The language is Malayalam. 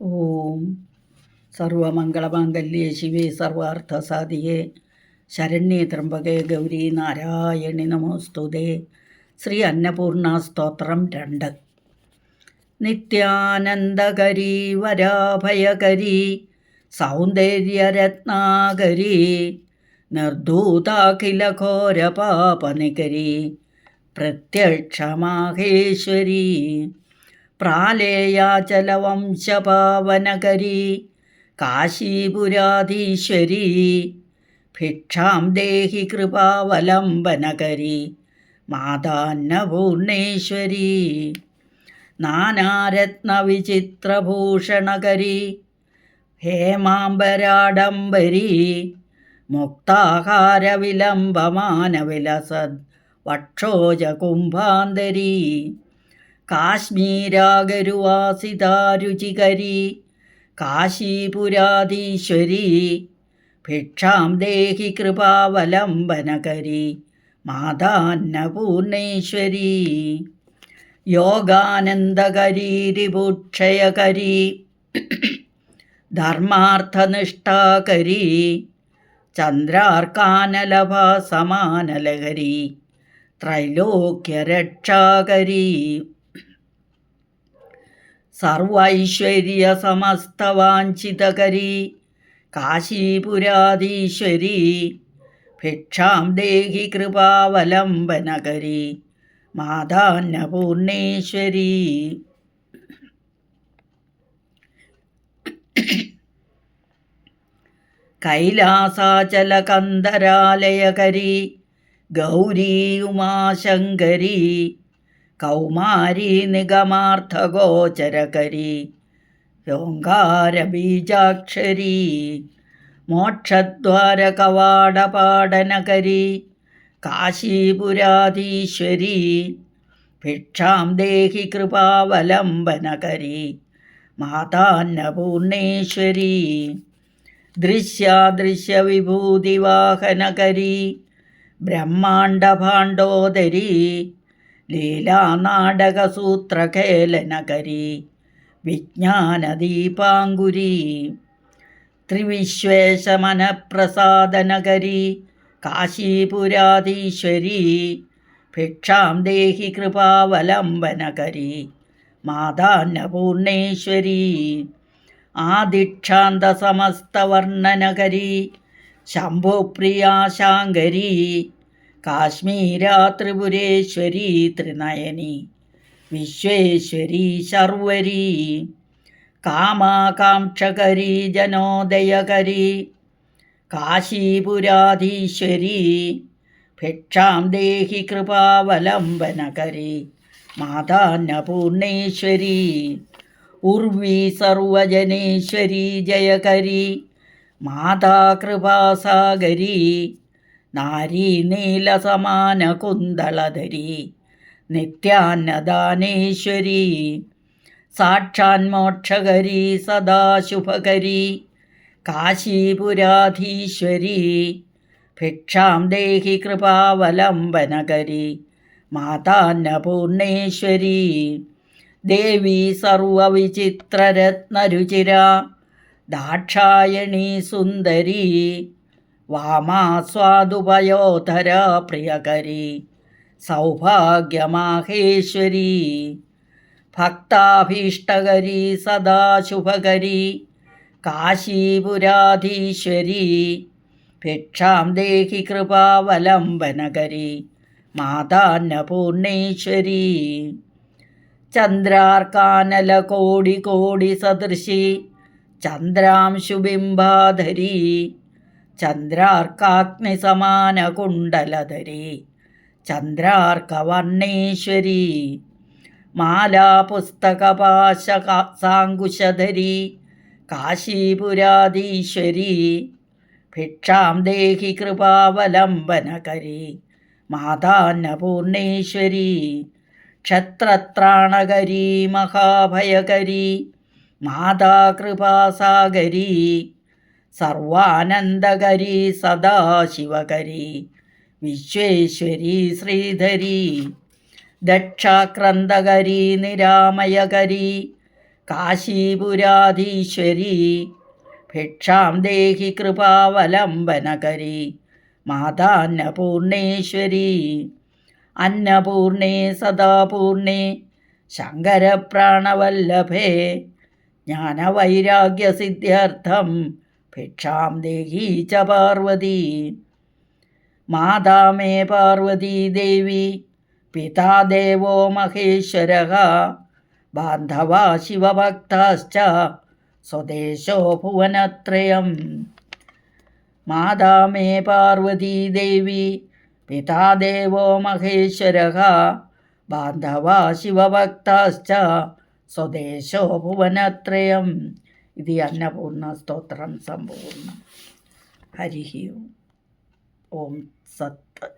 ഓം. സർവമംഗളമാംഗല്യേ ശിവേ സർവാർത്ഥസാധിയേ. ശരണ്യേ ത്രംബകേ ഗൗരി നാരായണി നമോസ്തുതേ. ശ്രീ അന്നപൂർണ സ്തോത്രം രണ്ട്. നിത്യാനന്ദകരി വരാഭയകരി സൗന്ദര്യരത്നാകരി നിർദൂതാഖില ഘോരപാപനികരി പ്രത്യക്ഷമാഹേശ്വരി. പ്രാലേയാചലവംശപാവനകരി കാശീപുരാധീശ്വരി ഭിക്ഷാം ദേഹി കൃപാവലംബനകരി മാതാന്നപൂർണേശ്വരി നാനാരത്നവിചിത്രഭൂഷണകരി ഹേമാംബരാഡംബരി മുക്താഹാരവിലംബമാനവിലസദ് വക്ഷോജകുംഭാന്തരി. കാശ്മീരാഗരുവാസിതാരുചികരി കാശീപുരാധീശ്വരി ഭിക്ഷാം ദേഹി കൃപാവലംബനകരി മാതാന്നപൂർണേശ്വരി യോഗാനന്ദകരി രിപുക്ഷയകരി ധർമാർത്ഥനിഷ്ഠാകരി ചന്ദ്രാർക്കാനലഭ സമാനലഹരി ത്രൈലോക്യരക്ഷാകരി. സർവൈശ്വര്യസമസ്തവാഞ്ചിതകരി. കാശീപുരാധീശ്വരി ഭിക്ഷാം ദേഹി കൃപാവലംബനകരി. മാതാന്നപൂർണേശ്വരി. കൈലാസാചലകന്ധരാലയകരി ഗൗരീ ഉമാശങ്കരി കൗമാരി നിഗമാർത്ഥഗോചരകരി. ഓങ്കാരബീജാക്ഷരി മോക്ഷദ്വാരകവാടപാടനകരി. കാശീപുരാധീശ്വരി. ഭിക്ഷാം ദേഹി കൃപാവലംബനകരി. മാതാന്നപൂർണേശ്വരി. ദൃശ്യാദൃശ്യവിഭൂതിവാഹനകരി. ബ്രഹ്മാണ്ഡഭാണ്ഡോദരി. ലീലാനാടകസൂത്രഖേലനകരി വിജ്ഞാനദീപാങ്കുരി ത്രിവിശ്വേശമനപ്രസാദനകരി കാശീപുരാധീശ്വരി ഭിക്ഷാം ദേഹി കൃപാവലംബനകരി മാതാന്നപൂർണേശ്വരി ആദിക്ഷാന്തസമസ്തവർണനകരി ശംഭുപ്രിയാശാങ്കരി കാശ്മീരാ ത്രിപുരേശ്വരി ത്രിനയനി വിശ്വേശ്വരി ശർവരി കാമാകാംക്ഷകരി ജനോദയകരി കാശീപുരാധീശ്വരി ഭിക്ഷാം ദേഹി കൃപാവലംബനകരി മാതാന്നപൂർണേശ്വരി ഉർവി സർവജനേശ്വരി ജയകരി മാതാകൃപാസാഗരി നാരീ നീലസമാനകുന്തളധരി നിത്യാന്നദാനേശ്വരി സാക്ഷാന്മോക്ഷകരി സദാശുഭകരി കാശീപുരാധീശ്വരി ഭിക്ഷാം ദേഹി കൃപാവലംബനകരി മാതാന്നപൂർണേശ്വരി ദേവി സർവവിചിത്രരത്നരുചിര ദാക്ഷായണീ സുന്ദരി വാമാസ്വാദുപയോധര പ്രിയകരി സൗഭാഗ്യമാഹേശ്വരി. ഭക്താഭീഷ്ടകരി സദാശുഭകരി കാശീപുരാധീശ്വരി. ഭിക്ഷാം ദേഹി കൃപാവലംബനകരി മാതാന്നപൂർണേശ്വരി. ചന്ദ്രാർക്കാനലകോടി കോടി സദൃശി ചന്ദ്രാംശുബിംബാധരി ചന്ദ്രാർക്കാഗ്നിസമാനകുണ്ടലധരി ചന്ദ്രാർക്കവർണേശ്വരി മാലാപുസ്തകപാശ സാങ്കുശധരി കാശീപുരാധീശ്വരി ഭിക്ഷാം ദേഹി കൃപാവലംബനകരി. മാതാന്നപൂർണേശ്വരി. ക്ഷത്രത്രാണകരി. മഹാഭയകരി. മാതാകൃപാസാഗരി. സർവാനന്ദകരി സദാശിവകരി. വിശ്വേശ്വരി ശ്രീധരി. ദക്ഷാക്രന്ദകരി നിരാമയകരി. കാശീപുരാധീശ്വരി. ഭിക്ഷാം ദേഹി കൃപാവലംബനകരി. മാതാന്നപൂർണേശ്വരി. അന്നപൂർണേ സദാപൂർണേ. ശങ്കരപ്രാണവല്ലഭേ. ജ്ഞാനവൈരാഗ്യസിദ്ധ്യർത്ഥം ഭിക്ഷാം ദേഹി ച പാർവതി. മാതാ മേ പാർവതി ദേവി പിതാ ദേവോ മഹേശ്വര. ബാന്ധവാ ശിവഭക്താശ്ച സ്വദേശോ ഭുവനത്രയം. മാതാ മേ പാർവതി ദേവി പിതാ ദേവോ മഹേശ്വര. ബാന്ധവാ ശിവഭക്താശ്ച സ്വദേശോ ഭുവനത്രയം. ഇത് അന്നപൂർണ സ്തോത്രം സമ്പൂർണം. ഹരി ഓം സത്ത്